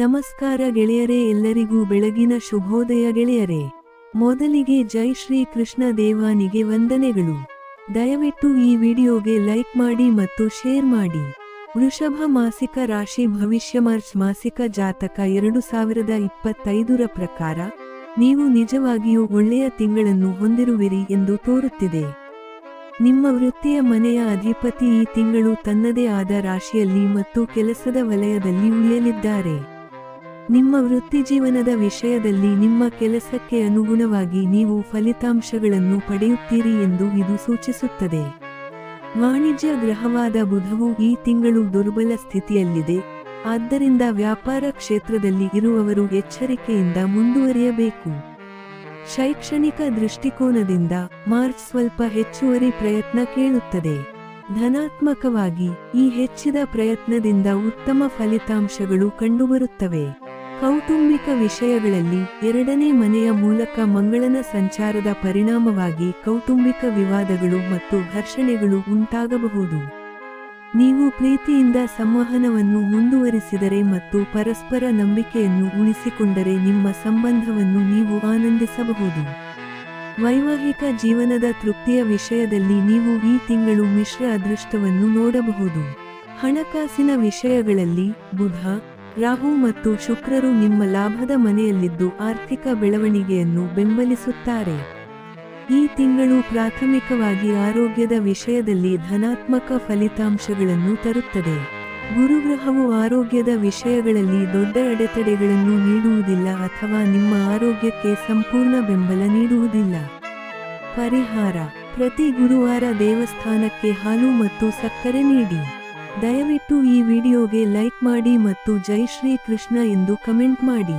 ನಮಸ್ಕಾರ ಗೆಳೆಯರೇ ಎಲ್ಲರಿಗೂ ಬೆಳಗಿನ ಶುಭೋದಯ ಗೆಳೆಯರೇ. ಮೊದಲಿಗೆ ಜೈ ಶ್ರೀ ಕೃಷ್ಣ ದೇವಾನಿಗೆ ವಂದನೆಗಳು. ದಯವಿಟ್ಟು ಈ ವಿಡಿಯೋಗೆ ಲೈಕ್ ಮಾಡಿ ಮತ್ತು ಶೇರ್ ಮಾಡಿ. ವೃಷಭ ಮಾಸಿಕ ರಾಶಿ ಭವಿಷ್ಯ ಮಾರ್ಚ್ ಮಾಸಿಕ ಜಾತಕ ಎರಡು ಸಾವಿರದ ಇಪ್ಪತ್ತೈದರ ಪ್ರಕಾರ, ನೀವು ನಿಜವಾಗಿಯೂ ಒಳ್ಳೆಯ ತಿಂಗಳನ್ನು ಹೊಂದಿರುವಿರಿ ಎಂದು ತೋರುತ್ತಿದೆ. ನಿಮ್ಮ ವೃತ್ತಿಯ ಮನೆಯ ಅಧಿಪತಿ ಈ ತಿಂಗಳು ತನ್ನದೇ ಆದ ರಾಶಿಯಲ್ಲಿ ಮತ್ತು ಕೆಲಸದ ವಲಯದಲ್ಲಿ ಉಳಿಯಲಿದ್ದಾರೆ. ನಿಮ್ಮ ವೃತ್ತಿಜೀವನದ ವಿಷಯದಲ್ಲಿ ನಿಮ್ಮ ಕೆಲಸಕ್ಕೆ ಅನುಗುಣವಾಗಿ ನೀವು ಫಲಿತಾಂಶಗಳನ್ನು ಪಡೆಯುತ್ತೀರಿ ಎಂದು ಇದು ಸೂಚಿಸುತ್ತದೆ. ವಾಣಿಜ್ಯ ಗ್ರಹವಾದ ಬುಧವು ಈ ತಿಂಗಳು ದುರ್ಬಲ ಸ್ಥಿತಿಯಲ್ಲಿದೆ. ಆದ್ದರಿಂದ ವ್ಯಾಪಾರ ಕ್ಷೇತ್ರದಲ್ಲಿ ಇರುವವರು ಎಚ್ಚರಿಕೆಯಿಂದ ಮುಂದುವರಿಯಬೇಕು. ಶೈಕ್ಷಣಿಕ ದೃಷ್ಟಿಕೋನದಿಂದ ಮಾರ್ಚ್ ಸ್ವಲ್ಪ ಹೆಚ್ಚುವರಿ ಪ್ರಯತ್ನ ಕೇಳುತ್ತದೆ. ಧನಾತ್ಮಕವಾಗಿ ಈ ಹೆಚ್ಚಿದ ಪ್ರಯತ್ನದಿಂದ ಉತ್ತಮ ಫಲಿತಾಂಶಗಳು ಕಂಡುಬರುತ್ತವೆ. ಕೌಟುಂಬಿಕ ವಿಷಯಗಳಲ್ಲಿ ಎರಡನೇ ಮನೆಯ ಮೂಲಕ ಮಂಗಳನ ಸಂಚಾರದ ಪರಿಣಾಮವಾಗಿ ಕೌಟುಂಬಿಕ ವಿವಾದಗಳು ಮತ್ತು ಘರ್ಷಣೆಗಳು ಉಂಟಾಗಬಹುದು. ನೀವು ಪ್ರೀತಿಯಿಂದ ಸಂವಹನವನ್ನು ಮುಂದುವರಿಸಿದರೆ ಮತ್ತು ಪರಸ್ಪರ ನಂಬಿಕೆಯನ್ನು ಉಳಿಸಿಕೊಂಡರೆ ನಿಮ್ಮ ಸಂಬಂಧವನ್ನು ನೀವು ಆನಂದಿಸಬಹುದು. ವೈವಾಹಿಕ ಜೀವನದ ತೃಪ್ತಿಯ ವಿಷಯದಲ್ಲಿ ನೀವು ಈ ತಿಂಗಳು ಮಿಶ್ರ ಅದೃಷ್ಟವನ್ನು ನೋಡಬಹುದು. ಹಣಕಾಸಿನ ವಿಷಯಗಳಲ್ಲಿ ಬುಧ ರಾಹು ಮತ್ತು ಶುಕ್ರರು ನಿಮ್ಮ ಲಾಭದ ಮನೆಯಲ್ಲಿದ್ದು ಆರ್ಥಿಕ ಬೆಳವಣಿಗೆಯನ್ನು ಬೆಂಬಲಿಸುತ್ತಾರೆ. ಈ ತಿಂಗಳು ಪ್ರಾಥಮಿಕವಾಗಿ ಆರೋಗ್ಯದ ವಿಷಯದಲ್ಲಿ ಧನಾತ್ಮಕ ಫಲಿತಾಂಶಗಳನ್ನು ತರುತ್ತದೆ. ಗುರುಗ್ರಹವು ಆರೋಗ್ಯದ ವಿಷಯಗಳಲ್ಲಿ ದೊಡ್ಡ ಅಡೆತಡೆಗಳನ್ನು ನೀಡುವುದಿಲ್ಲ ಅಥವಾ ನಿಮ್ಮ ಆರೋಗ್ಯಕ್ಕೆ ಸಂಪೂರ್ಣ ಬೆಂಬಲ ನೀಡುವುದಿಲ್ಲ. ಪರಿಹಾರ, ಪ್ರತಿ ಗುರುವಾರ ದೇವಸ್ಥಾನಕ್ಕೆ ಹಾಲು ಮತ್ತು ಸಕ್ಕರೆ ನೀಡಿ. ದಯವಿಟ್ಟು ಈ ವಿಡಿಯೋಗೆ ಲೈಕ್ ಮಾಡಿ ಮತ್ತು ಜೈ ಶ್ರೀ ಕೃಷ್ಣ ಎಂದು ಕಮೆಂಟ್ ಮಾಡಿ.